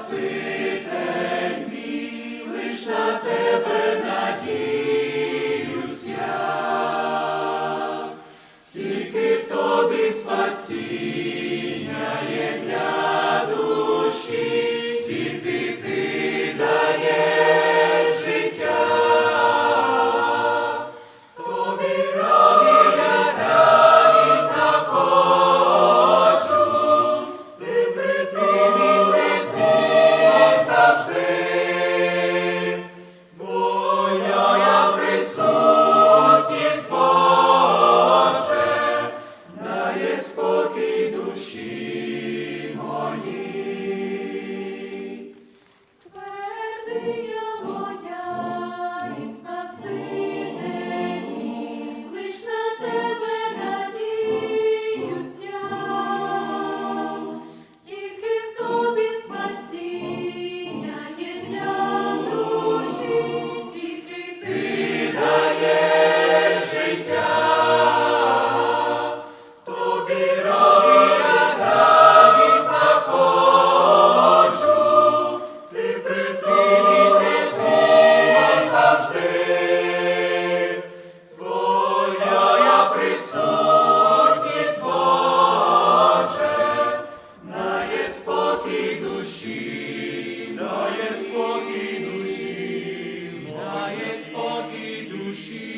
Спаситель мій, лиш на тебе надіюся, тільки в тобі спасіння. she